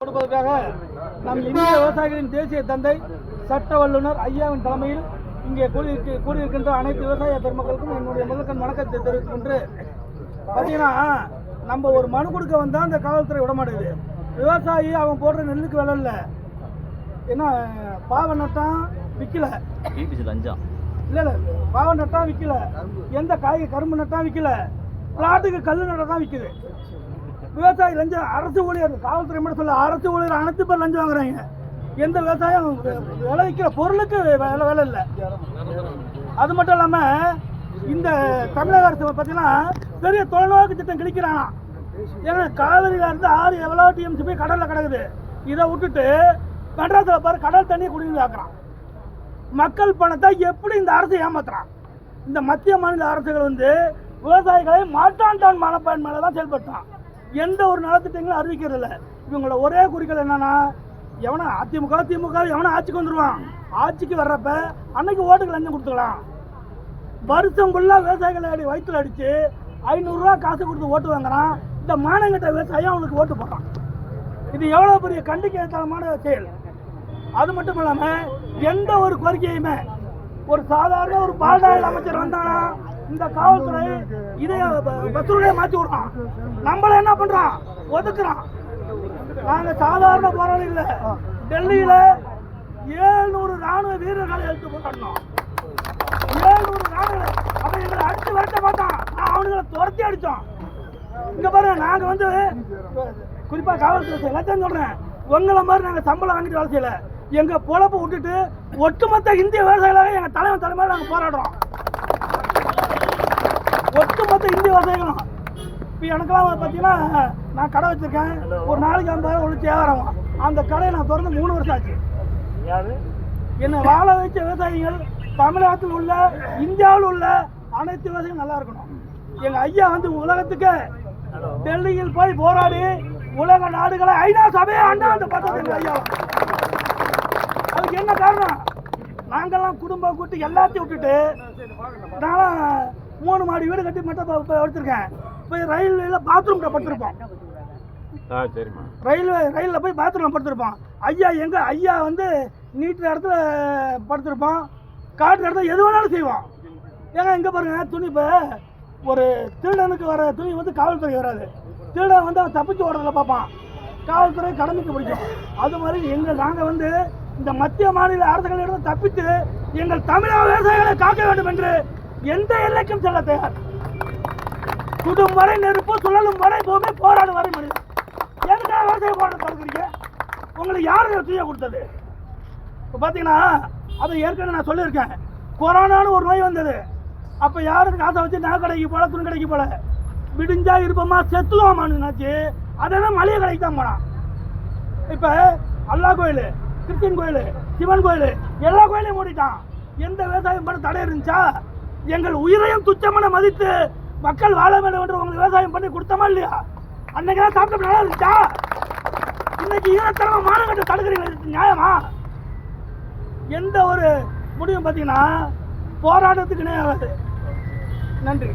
கொடுப்பதற்காக நம் இந்திய விவசாயிகளின் தேசிய தந்தை சட்ட வல்லுநர் ஐயாவின் தலைமையில் இங்கே கூடியிருக்க கூடியிருக்கின்ற அனைத்து விவசாய பெருமக்களுக்கும் என்னுடைய முதற்கண் வணக்கத்தை தெரிவித்துக் கொண்டு பார்த்தீங்கன்னா நம்ம ஒரு மனு கொடுக்க வந்தா அந்த காவல்துறை விட மாட்டேங்குது விவசாயி அவன் போடுற நெல்லுக்கு விலை இல்லை. என்ன பாவ நட்டான் விற்கல லஞ்சம். இல்ல இல்ல பாவ நட்டா விற்கல எந்த காய் கரும்பு நட்டா விற்கல பிளாட்டுக்கு கல் நட்டா தான் விற்குது விவசாயி லஞ்சம் அரசு ஊழியர் காவல்துறை மட்டும் சொல்ல அரசு ஊழியர் அனைத்து பேர் லஞ்சம் வாங்குறாங்க. எந்த விவசாயம் விளைவிக்கிற பொருளுக்கு வேலை வேலை இல்லை. அது மட்டும் இல்லாமல் இந்த தமிழக அரசு பார்த்தீங்கன்னா பெரிய தொலைநோக்கு திட்டம் கிழிக்கிறானா ஏன்னா காவிரியில் இருந்து ஆறு எவ்வளோ டிஎம்சி போய் கடலில் கிடக்குது. இதை விட்டுட்டு மெட்ராஸில் பாரு கடல் தண்ணியை குடிநீர் ஆக்குறான். மக்கள் பணத்தை எப்படி இந்த அரசு ஏமாத்துறான்? இந்த மத்திய மாநில அரசுகள் வந்து விவசாயிகளை மாட்டாண்டான் மனப்பயன் மேலே தான் செயல்படுறான் எந்த ஒரு நலத்திட்டங்களும் அறிவிக்கிறது இல்லை. இவங்களோட ஒரே குறிக்கோள் என்னன்னா எவனா அதிமுக திமுக எவனா ஆட்சிக்கு வந்துடுவான் ஆட்சிக்கு வர்றப்ப அன்னைக்கு ஓட்டுக்கு லஞ்சம் கொடுத்துக்கலாம். வருஷம் ஃபுல்லாக விவசாயிகளை அடி வயிற்றுல அடித்து ஐநூறுரூவா காசு கொடுத்து ஓட்டு வாங்குறான். இந்த மானங்கிட்ட விவசாயம் அவனுக்கு ஓட்டு போடுறான். இது எவ்வளோ பெரிய கண்டிக்கத்தனமான செயல். அது மட்டும் இல்லாமல் எந்த ஒரு கோரிக்கையுமே ஒரு சாதாரண ஒரு பால்டாயில் அமைச்சர் வந்தானா இந்த காவல்துறை இதை பஸ்ருடைய மாற்றி விடுறான். நம்மள என்ன பண்றான்? ஒதுக்குறான். நாங்க சாதாரண போராளி இல்ல. டெல்லியில ஏழ்நூறு ராணுவ வீரர்களை எடுத்து போட்டோம் ஏழ்நூறு ராணுவ அப்ப எங்களை அடிச்சு விரட்ட பார்த்தான் நான் அவனுங்களை துரத்தி அடிச்சோம். இங்க பாருங்க நாங்க வந்து குறிப்பா காவல்துறை எல்லாத்தையும் சொல்றேன். உங்களை மாதிரி நாங்க சம்பளம் வாங்கிட்டு வேலை செய்யல. எங்க பொழப்ப விட்டுட்டு ஒட்டுமொத்த இந்திய விவசாயிகளாக எங்க தலைவன் தலைமையில நாங்க போராடுறோம். ஒட்டுமொத்த இந்திய விவசாயிகளும் இப்போ எனக்கெல்லாம் பார்த்தீங்கன்னா நான் கடை வச்சிருக்கேன். ஒரு நாளைக்கு ஐம்பதாயிரம் ஒழிச்சு வியாபாரம் அந்த கடையை நான் திறந்து மூணு வருஷம் ஆச்சு. என்னை வாழ வைச்ச விவசாயிகள் தமிழகத்தில் உள்ள இந்தியாவில் உள்ள அனைத்து விவசாயிகளும் நல்லா இருக்கணும். எங்க ஐயா வந்து உலகத்துக்கு டெல்லியில் போய் போராடி உலக நாடுகளை ஐநா சபையை அண்ணா அந்த பத்தத்தை எங்க ஐயா. அதுக்கு என்ன காரணம்? நாங்கெல்லாம் குடும்பம் கூட்டி எல்லாத்தையும் விட்டுட்டு நானும் மூணு மாடி வீடு கட்டி மட்டும் இப்போ- இப்போ எடுத்திருக்கேன். போய் ரயில்வேல பாத்ரூம்ல படுத்திருப்போம். ரயில்வே ரயிலில் போய் பாத்ரூமில் படுத்திருப்பான் ஐயா எங்க? ஐயா வந்து நீட்டுற இடத்துல படுத்திருப்பான் காட்டுற இடத்துல எது வேணாலும் செய்வான் ஏங்க இங்கே பாருங்க துணி இப்போ ஒரு திருடனுக்கு வர துணி வந்து காவல்துறை வராது. திருடன் வந்து அவன் தப்பிச்சு ஓடுறதுல பார்ப்பான். காவல்துறை கடமைக்கு பிடிக்கும். அது மாதிரி எங்கள் நாங்கள் வந்து இந்த மத்திய மாநில அரசுகளிடம் தப்பித்து எங்கள் தமிழக விவசாயிகளை காக்க வேண்டும் என்று எந்த எல்லைக்கும் செல்ல தயார். சுடும் வரை நெருப்பு சுழலும் வரை பூமி போராடும் வரை மனிதன். எதுக்காக விவசாய போராட்டம் தொடங்குறீங்க உங்களுக்கு யார் இதை தூய கொடுத்தது? இப்போ பார்த்தீங்கன்னா அதை ஏற்கனவே நான் சொல்லியிருக்கேன். கொரோனான்னு ஒரு நோய் வந்தது. அப்போ யாருக்கு காசை வச்சு நகை கடைக்கு போல துணி கடைக்கு போல? விடிஞ்சா இருப்போமா? செத்துவோமானுச்சு அதெல்லாம் மளிகை கடைக்கு தான் போனான். இப்போ அல்லா கோயில் கிறிஸ்டின் கோயில் சிவன் கோயில் எல்லா கோயிலையும் மூடிட்டான். எந்த விவசாயம் பண்ண தடை இருந்துச்சா? எங்கள் உயிரையும் துச்சமான மதித்து மக்கள் வாழ வேண்டும் என்று உங்களுக்கு விவசாயம் பண்ணி கொடுத்தோமா இல்லையா? அன்னைக்கு தான் சாப்பிட்ட நல்லா இருந்துச்சா? இன்னைக்கு ஈரத்தனமா மானங்கட்ட தடுக்கிறீங்க நியாயமா? எந்த ஒரு முடிவும் பார்த்தீங்கன்னா போராட்டத்துக்கு இணையாகாது. நன்றி.